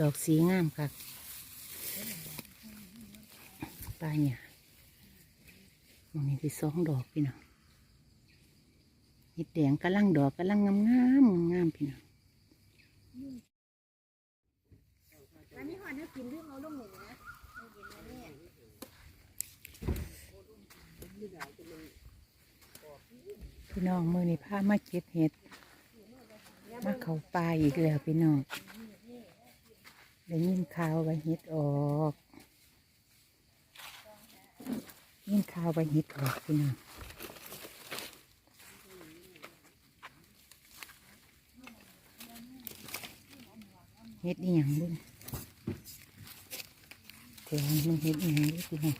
ดอกสีงามค่ะปลาเนี่ยมันมีที่สองดอกพี่น้องเห็ดแดงกำลังดอกกำลังงามงามๆงามพี่น้องอันนี้หอนี่กินเรื่องเอาลงหนึ่งนะเอากินมาเนี่ยพี่น้องมือนี้พามาเก็บเห็ดมาเขาป่าอีกแล้วพี่น้อง ได้ยินข่าวว่าเห็ดออกยินข่าวว่าเห็ดออกพี่น้องเห็ดอีหยังบุ้งแถวมันเห็ดอีหยังบุ้งพี่น้อง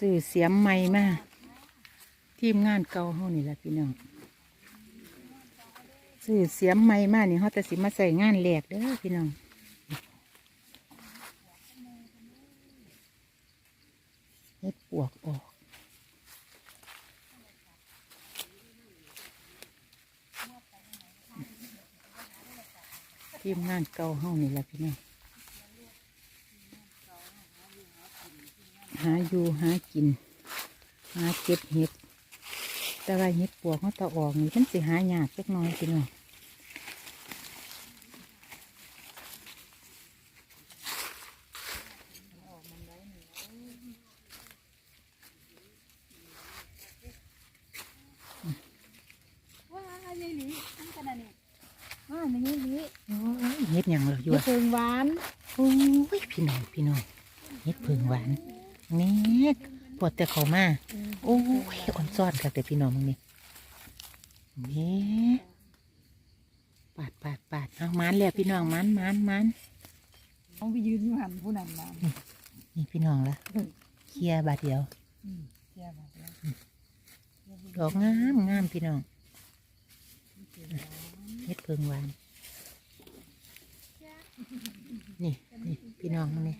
สื่อเสียมใหม่มาทีมงานเก่าเฮานี่แหละพี่น้องสื่อเสียมใหม่มานี่เขาแต่สิมาใส่งานแหลกเด้อพี่น้องเฮ็ดปวกออกทีมงานเก่าเฮานี่แหละพี่น้องาอยู่หากิน หาเก็บเห็ด แต่ว่าเห็ดปวกเขาตะออกนี่ฉันสิหายากเล็กน้อยพี่น้องว้ายายหลีอันกระดานเนี่ยว้ายายหลีโอ้ยเห็ดหยังเหรออยู่มีอะเพิงหวานโอ้ยพี่น้องพี่น้องเห็ดเพิงหวาน นี่ปวดแต่เขามา โอ้ยอ่อนซ่อนค่ะแต่พี่น้องมึงนี่นี่ปาดปาดปาดเอามันแล้วพี่น้องมันมันมันต้องไปยืนอยู่หันผู้นั้นมานี่พี่น้องละเคลียร์บาทเดียวเจ้าบอกแล้วดอกงามงามพี่น้องเฮ็ดเพิงหวานนี่นี่พี่น้องมันนี่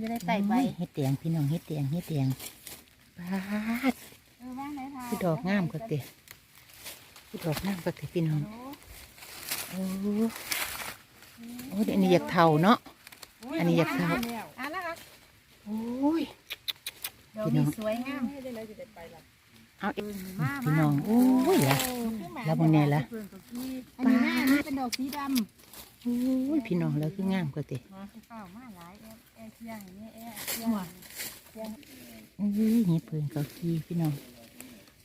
จะได้ไต่ใบโอ้ยเฮ็ดแดงพี่น้องเฮ็ดแดงเฮ็ดแดงปาดเออว่างไหนทาคือดอกงามก็เตะคือดอกงามก็เตะพี่น้องโอ้โอ้ยอันนี้อยากเท่าเนาะอันนี้อยากทาอะแล้วครับโอ้ยดอกนี้สวยงามเอาเอ็พี่น้องโอ้ยละแล้วบางแน่ล่ะอันนี้แม่อันนี้เป็นดอกสีดำโอ้ยพี่น้องแล้วคืองามก็เตะ มาข้าวมาหลายงี้เชียงโอ้ยเฮ็ดเพิงเกาขี้พี่น้อง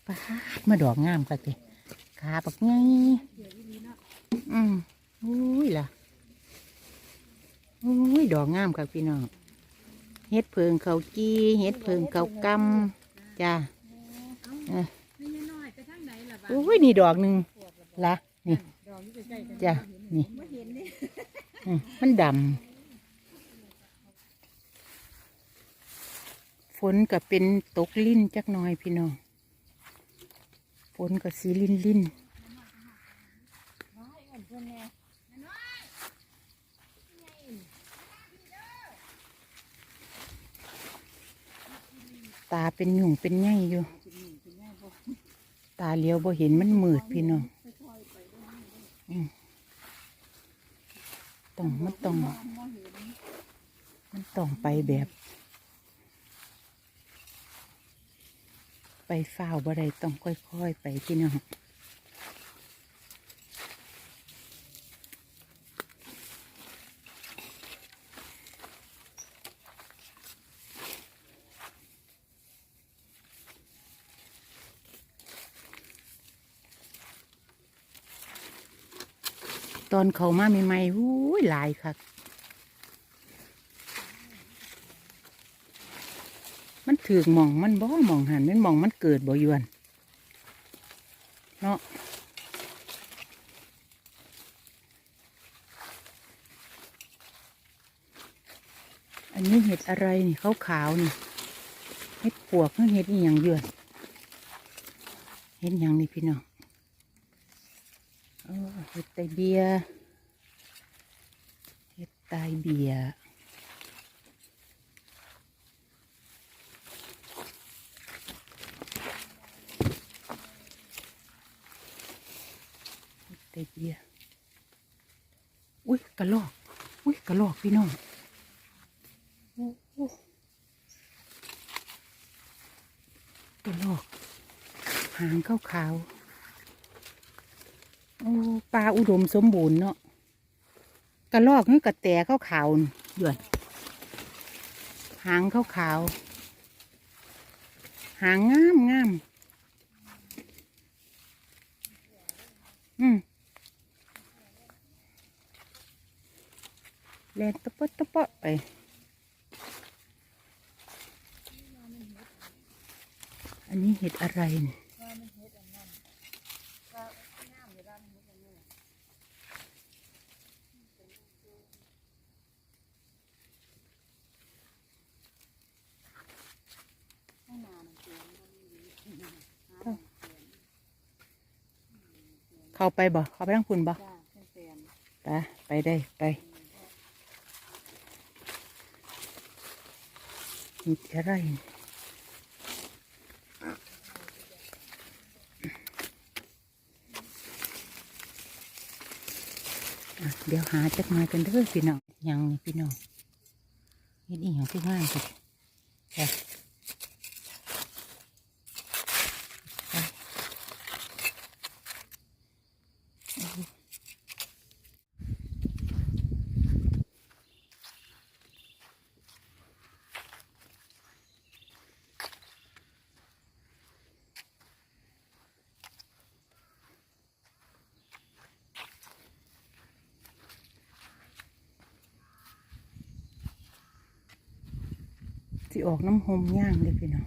ปาดมาดอกงามก็เตะขาปักไงอืมโอ้ยล่ะโอ้ยดอกงามครับพี่น้องเฮ็ดเพิงเขาจี้เฮ็ดเพิงเขากำจ้าอ้อไม่น้ยไปทางไหนล่ะบ้าโอ้ยนี่ดอกหนึ่งละนี่จ้านี่มันดำ ฝนก็เป็นตกลิ้นจักหน่อยพี่น้องฝนก็สีลิ้นลิ้นตาเป็นหยุ่งเป็นไงอยู่ ตาเลี้ยวบ่เห็นมันมืดพี่น้องต้องมันต้อง มันต้องไปแบบ ไปฝ้าวบ่ได้ต้องค่อยๆ ไปพี่น้องตอนเขามาใหม่ๆหูยหลายค่ะ มันถือมองมันบ่มองหันมันมองมันเกิดบ่อยวนเนาะอันนี้เห็ดอะไรนี่ขาวขาวๆนี่เห็ดปวกนี่เห็ดอีหยังอยวนเห็ดหยังนี่พี่น้องเห็ดไตเบียเห็ดปตเบีย ร์ตายเบียร์อุ้ยกระลอก อุ้ยกระลอกพี่น้องโอ้โหกระลอกหางขาวขาวๆโอ้ปลาอุดมสมบูรณ์เนาะกระลอกนี่กระแตขาวขาวๆนี่หยวนหางขาวขาวๆหางงามงามอืม แลนตะปะตะปะไปอันนี้เห็ดอะไรเนี่ยว่ามันเฮ็ดอันนั้นว่าน้ำอยู่ด้านนี้กันนี่ข้างหน้ามันเสียงมันมีเข้าไปบ่เข้าไปทั้งคุณบ่จ้าเป็นแฟนไปไปได้ไป เห็ดอะไรเดี๋ยวหาจักหน่อยกันเด้อพี่น้องยังพี่น้องนี่อีกอย่างที่ห้ายสุด สิออกน้ำหอมย่างเลยพี่น้อง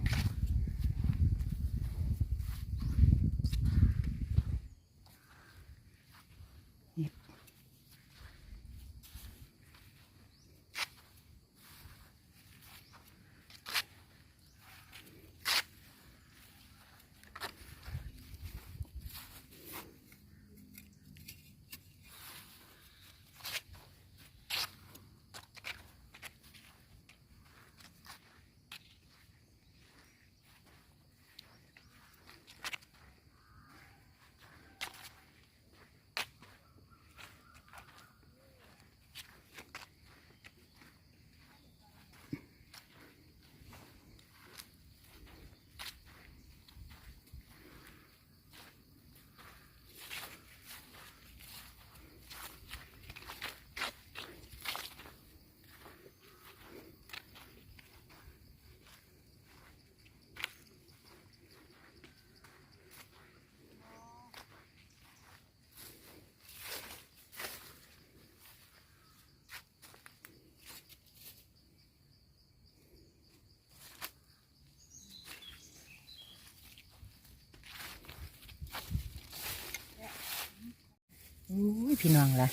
พี่น้องล่ะ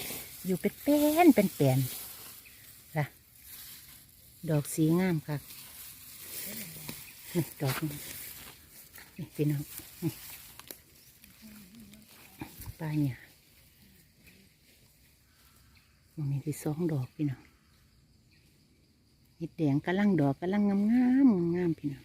อยู่เป็นเป็นเป็นแปลนล่ะ ดอกสีงามค่ะนี่ดอกนี่พี่น้องปลาเนี่ยมันมีที่สองดอกพี่น้องเห็ดแดงกำลังดอกกำลังงามงามงามพี่น้อง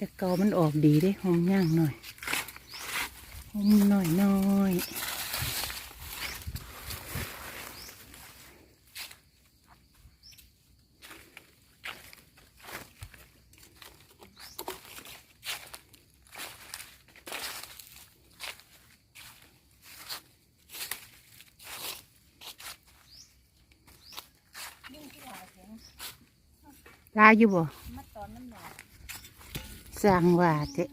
แต่เกามันออกดีได้หอมย่างหน่อยหอมหน่อยหน่อยลายอยู่บ่ สร้างว่าเจ๊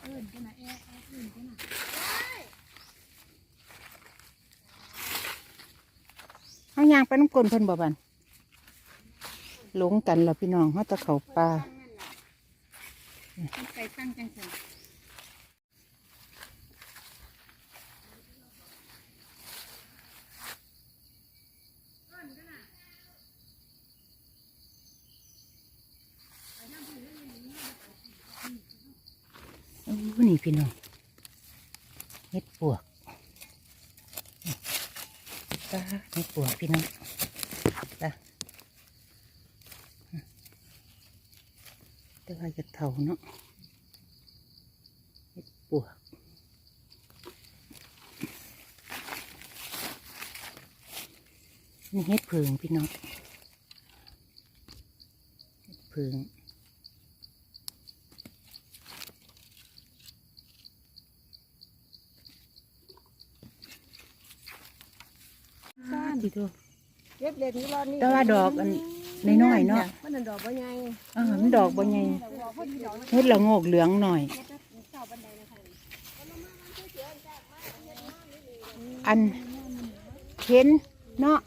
เอื่นกันนะแอะแอะอื่นกันนะเขายางไปน้ำกลนเพิ่นบ่บันหลงกันแล้วพี่น้องเขาตะเขาปลาไปตั้งจังสัน นี่พี่น้องเห็ดปวกตาเห็ดปวกพี่น้องตาแต่ว่าจะเท่าเนาะเห็ดปวกนี่เห็ดเพิงพี่น้องเห็ดเพิง ซ่านดีดูเก็บเล็ดนี้รอดนี่แต่ว่าดอกอันน้อยๆเนาะมันนั่นดอกบ่ใหญ่เออมันดอกบ่ใหญ่พอดีดอกเฮ็ดละโงกเหลืองหน่อยเก็บแล้วเสาบันไดนะคะอันเห็นเนาะ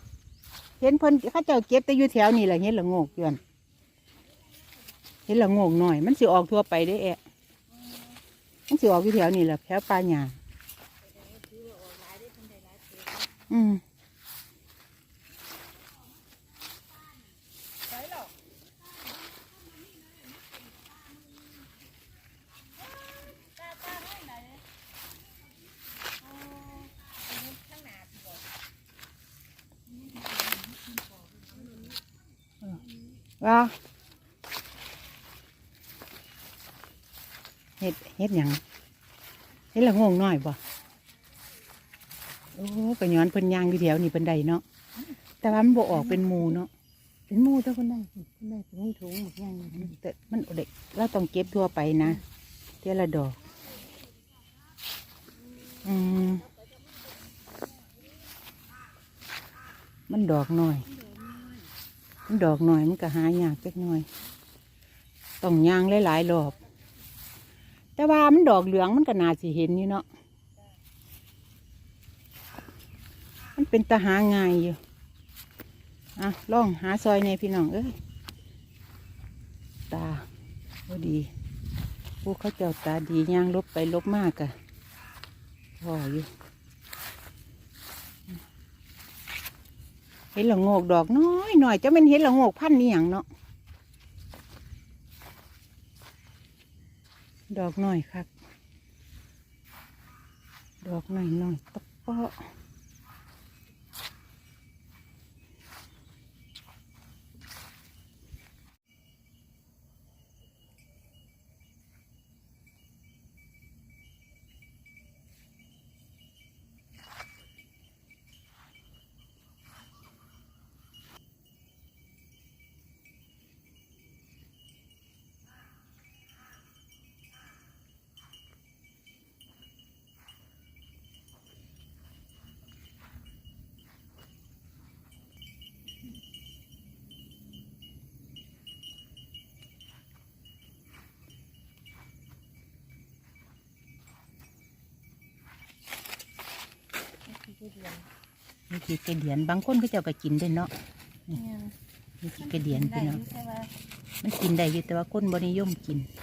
เห็นเพิ่นเขาเจ้าเก็บแต่อยู่แถวนี่แหละเฮ็ดละโงกย้อนเฮ็ดละโงกหน่อย มันสิออกทั่วไปได้แอะมันสิออกอยู่แถวนี่แหละแถวป่าหญ้าอืม ว่าเฮ็ดเฮ็ดหยังเฮ็ดละโงกน้อยบ่โอ้ก็ย้อนเพิ่นย่างอยู่แถวนี่เพิ่นได้เนาะแต่ว่ามันบ่ออกเป็นหมูเนาะเป็นหมูเท่าเพิ่นได้เพิ่นได้เป็นถุงหมดย่างอยู่แต่มันเด็กเราต้องเก็บทั่วไปนะเท่าละดอก อืมมันดอกหน่อยมัน ดอกหน่อยมันก็หายากจักหน่อยต้องยางหลายๆรอบ แต่ว่ามันดอกเหลืองมันก็น่าสิเห็นอยู่เนาะมันเป็นตาหาง่ายอยู่อะลองหาซอยในพี่น้องเอ้ยตาพอดีผู้เขาเจ้าตาดีย่างลบไปลบมากอะพออยู่ เห็นละโงกดอกน้อยหน่อยจะเป็นเห็ดละโงกพันนี่อย่างเนาะดอกน้อยครับ ดอกน้อยน้อยตะเปาะ นี่คือกระเดียนบางคนก็เจ้าก็กินได้เนาะนี่คือกระเดียนพี่น้องใช่ไหมมันกินได้อยู่แต่ว่าคนบนิยมกินเ